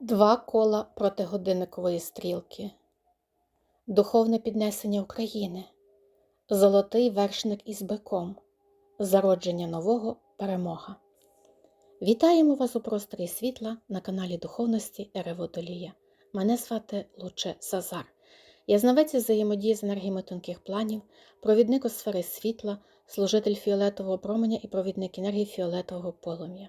Два кола проти годинникової стрілки, духовне піднесення України, золотий вершник із биком, зародження нового перемога. Вітаємо вас у просторі світла на каналі Духовності Ереводолія. Мене звати Луче Сазар. Я знавець взаємодії з енергіями тонких планів, провідник у сфери світла, служитель фіолетового променя і провідник енергії фіолетового полум'я.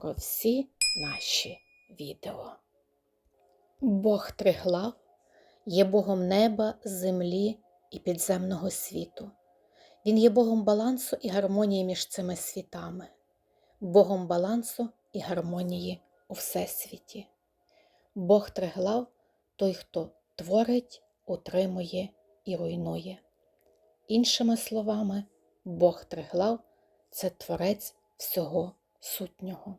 про всі наші відео. Бог триглав є Богом неба, землі і підземного світу. Він є Богом балансу і гармонії між цими світами, Богом балансу і гармонії у Всесвіті. Бог триглав той, хто творить, утримує і руйнує. Іншими словами, Бог триглав це творець всього сутнього.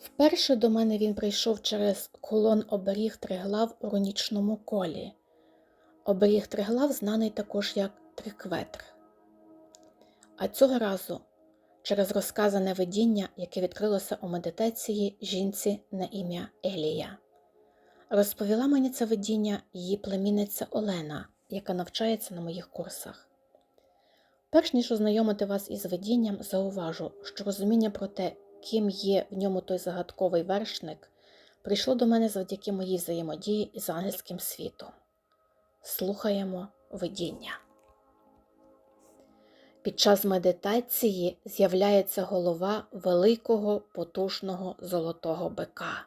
Вперше до мене він прийшов через колон оберіг триглав у рунічному колі. Оберіг триглав знаний також як трикветр. А цього разу через розказане видіння, яке відкрилося у медитації жінці на ім'я Елія. Розповіла мені це видіння її племінниця Олена, яка навчається на моїх курсах. Перш ніж ознайомити вас із видінням, зауважу, що розуміння про те, ким є в ньому той загадковий вершник, прийшло до мене завдяки моїй взаємодії із ангельським світом. Слухаємо видіння. Під час медитації з'являється голова великого потужного золотого бика.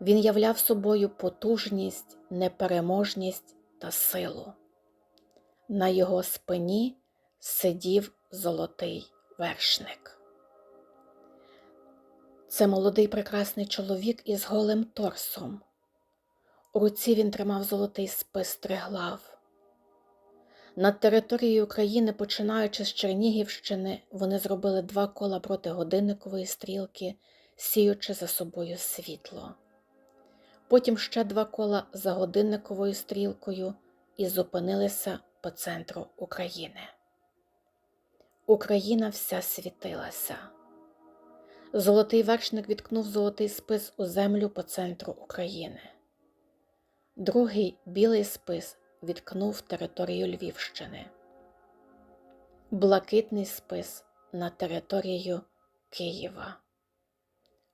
Він являв собою потужність, непереможність та силу. На його спині сидів золотий вершник. Це молодий прекрасний чоловік із голим торсом. У руці він тримав золотий спис триглав. Над територією України, починаючи з Чернігівщини, вони зробили два кола проти годинникової стрілки, сіючи за собою світло. Потім ще два кола за годинниковою стрілкою і зупинилися по центру України. Україна вся світилася. Золотий вершник відкнув золотий спис у землю по центру України. Другий білий спис відкнув територію Львівщини. Блакитний спис на територію Києва.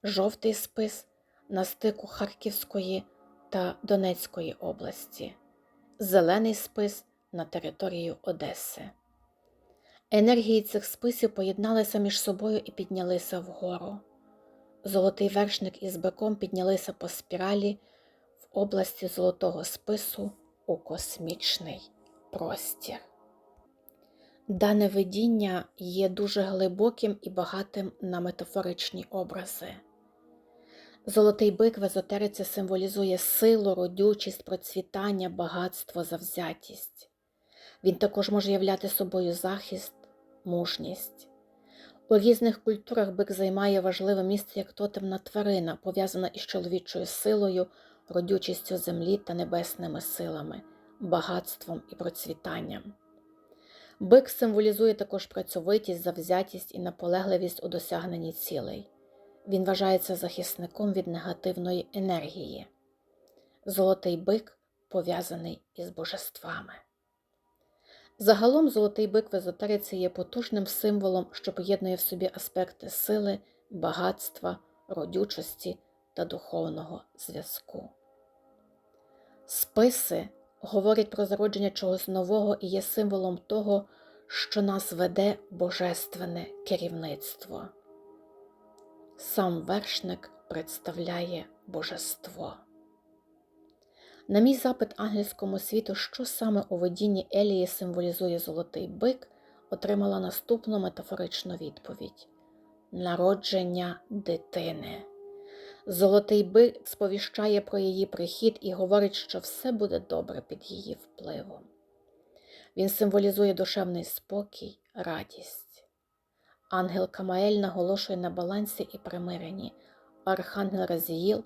Жовтий спис на стику Харківської та Донецької області. Зелений спис на територію Одеси. Енергії цих списів поєдналися між собою і піднялися вгору. Золотий вершник із биком піднялися по спіралі в області золотого спису у космічний простір. Дане видіння є дуже глибоким і багатим на метафоричні образи. Золотий бик в езотериці символізує силу, родючість, процвітання, багатство, завзятість. Він також може являти собою захист, мужність. У різних культурах бик займає важливе місце як тотемна тварина, пов'язана із чоловічою силою, родючістю землі та небесними силами, багатством і процвітанням. Бик символізує також працьовитість, завзятість і наполегливість у досягненні цілей. Він вважається захисником від негативної енергії. Золотий бик пов'язаний із божествами. Загалом золотий бик в езотериці є потужним символом, що поєднує в собі аспекти сили, багатства, родючості та духовного зв'язку. Списи говорять про зародження чогось нового і є символом того, що нас веде божественне керівництво. Сам вершник представляє божество. На мій запит ангельському світу, що саме у видінні Елії символізує золотий бик, отримала наступну метафоричну відповідь народження дитини. Золотий бик сповіщає про її прихід і говорить, що все буде добре під її впливом. Він символізує душевний спокій, радість. Ангел Камаель наголошує на балансі і примиренні. Архангел Разіїл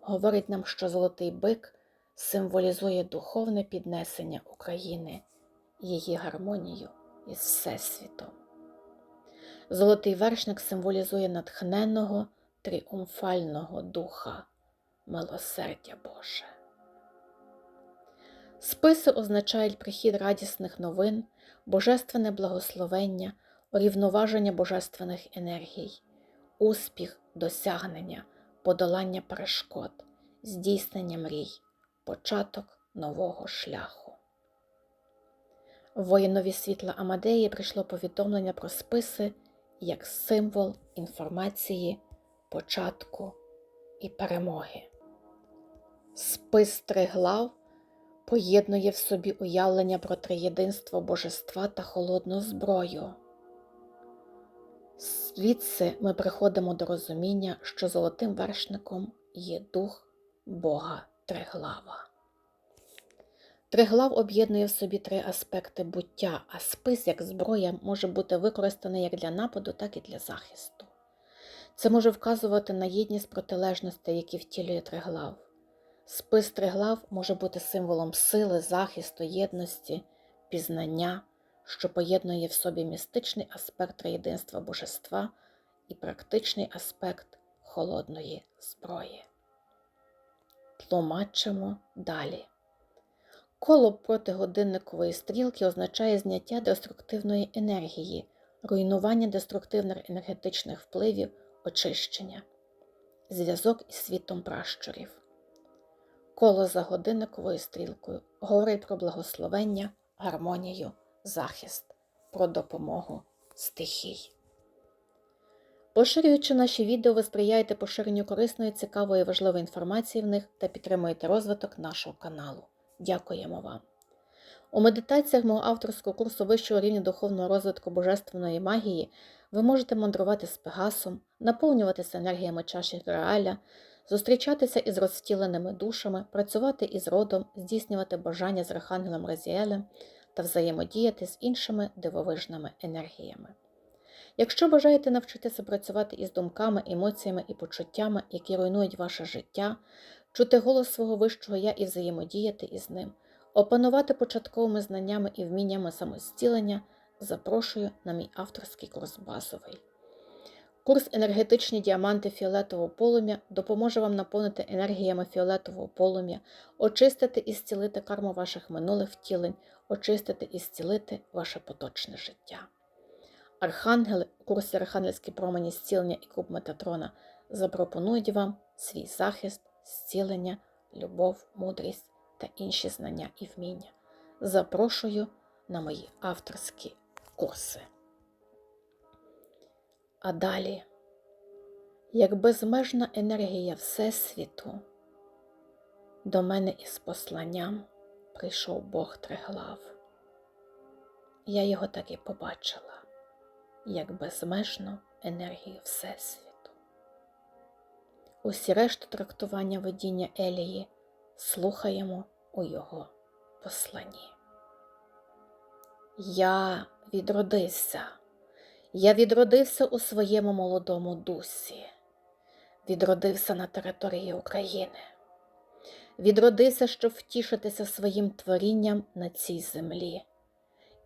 говорить нам, що золотий бик символізує духовне піднесення України, її гармонію із Всесвітом. Золотий вершник символізує натхненного тріумфального духа, милосердя Боже. Списи означають прихід радісних новин, божественне благословення, урівноваження божественних енергій, успіх, досягнення, подолання перешкод, здійснення мрій, початок нового шляху. Воїнові світла Амадеї прийшло повідомлення про списи як символ інформації, початку і перемоги. Спис триглав поєднує в собі уявлення про триєдинство божества та холодну зброю. Звідси ми приходимо до розуміння, що золотим вершником є дух Бога Триглава. Триглав об'єднує в собі три аспекти буття, а спис як зброя може бути використаний як для нападу, так і для захисту. Це може вказувати на єдність протилежностей, які втілює триглав. Спис триглав може бути символом сили, захисту, єдності, пізнання, що поєднує в собі містичний аспект триєдинства божества і практичний аспект холодної зброї. Тлумачимо далі. Коло протигодинникової стрілки означає зняття деструктивної енергії, руйнування деструктивних енергетичних впливів, очищення, зв'язок із світом пращурів. Коло за годинниковою стрілкою говорить про благословення, гармонію, захист, про допомогу стихій. Поширюючи наші відео, ви сприяєте поширенню корисної, цікавої, важливої інформації в них та підтримуєте розвиток нашого каналу. Дякуємо вам! У медитаціях мого авторського курсу вищого рівня духовного розвитку божественної магії ви можете мандрувати з Пегасом, наповнюватися енергіями чаші Грааля, зустрічатися із розтіленими душами, працювати із родом, здійснювати бажання з Архангелом Разіелем та взаємодіяти з іншими дивовижними енергіями. Якщо бажаєте навчитися працювати із думками, емоціями і почуттями, які руйнують ваше життя, чути голос свого вищого я і взаємодіяти із ним, опанувати початковими знаннями і вміннями самостілення, запрошую на мій авторський курс базовий. Курс енергетичні діаманти фіолетового полум'я допоможе вам наповнити енергіями фіолетового полум'я, очистити і зцілити карму ваших минулих втілень, очистити і зцілити ваше поточне життя. Архангели у курсі Архангельські промені зцілення і куб Метатрона запропонують вам свій захист, зцілення, любов, мудрість та інші знання і вміння. Запрошую на мої авторські курси. А далі, як безмежна енергія Всесвіту, до мене із посланням прийшов Бог Триглав. Я його так і побачила, як безмежну енергію Всесвіту. Усі решту трактування видіння Елії слухаємо у його посланні. Я відродився. Я відродився у своєму молодому дусі, відродився на території України, відродився, щоб втішитися своїм творінням на цій землі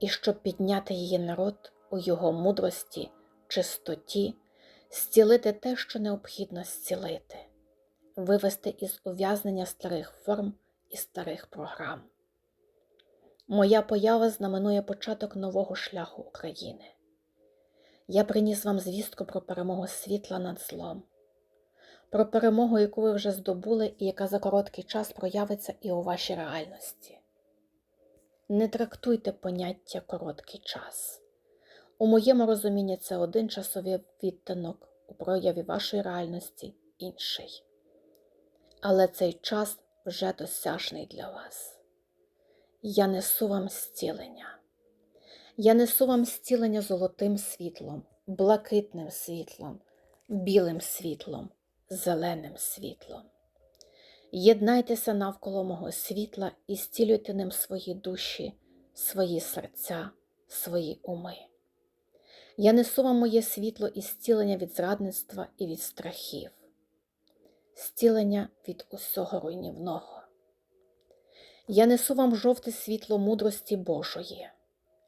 і щоб підняти її народ у його мудрості, чистоті, зцілити те, що необхідно зцілити, вивести із ув'язнення старих форм і старих програм. Моя поява знаменує початок нового шляху України. Я приніс вам звістку про перемогу світла над злом, про перемогу, яку ви вже здобули і яка за короткий час проявиться і у вашій реальності. Не трактуйте поняття короткий час. У моєму розумінні це один часовий відтинок у прояві вашої реальності інший. Але цей час вже досяжний для вас. Я несу вам зцілення. Я несу вам зцілення золотим світлом, блакитним світлом, білим світлом, зеленим світлом. Єднайтеся навколо мого світла і зцілюйте ним свої душі, свої серця, свої уми. Я несу вам моє світло і зцілення від зрадництва і від страхів, зцілення від усього руйнівного. Я несу вам жовте світло мудрості Божої.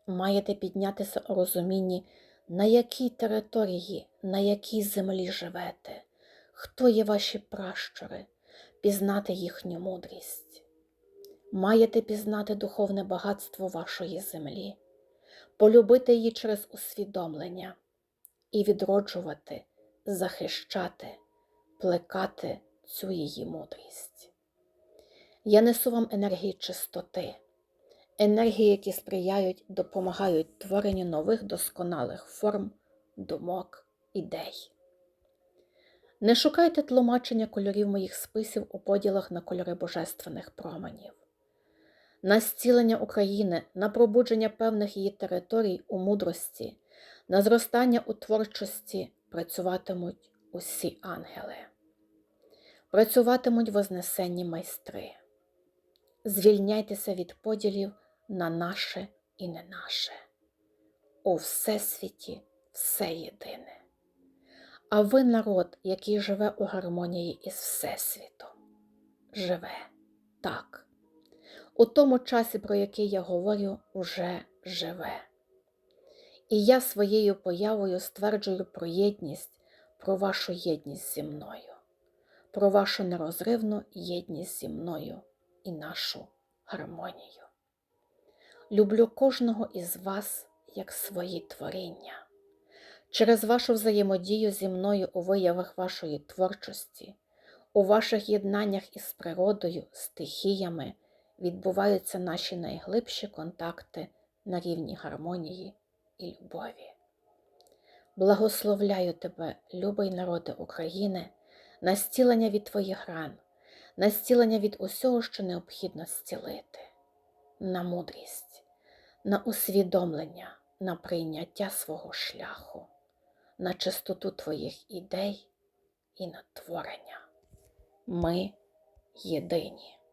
Маєте піднятися у розумінні, на якій території, на якій землі живете, хто є ваші пращури, пізнати їхню мудрість. Маєте пізнати духовне багатство вашої землі, полюбити її через усвідомлення і відроджувати, захищати, плекати цю її мудрість. Я несу вам енергії чистоти, енергії, які сприяють, допомагають творенню нових досконалих форм, думок, ідей. Не шукайте тлумачення кольорів моїх списів у поділах на кольори божественних променів. На зцілення України, на пробудження певних її територій у мудрості, на зростання у творчості працюватимуть усі ангели, працюватимуть вознесенні майстри. Звільняйтеся від поділів на наше і не наше. У Всесвіті все єдине. А ви народ, який живе у гармонії із Всесвітом. Живе так. У тому часі, про який я говорю, уже живе. І я своєю появою стверджую про єдність, про вашу єдність зі мною, про вашу нерозривну єдність зі мною і нашу гармонію. Люблю кожного із вас як свої творіння. Через вашу взаємодію зі мною у виявах вашої творчості, у ваших єднаннях із природою, стихіями відбуваються наші найглибші контакти на рівні гармонії і любові. Благословляю тебе, любий народи України, на зцілення від твоїх ран, на зцілення від усього, що необхідно зцілити, на мудрість, на усвідомлення, на прийняття свого шляху, на чистоту твоїх ідей і на творення. Ми єдині.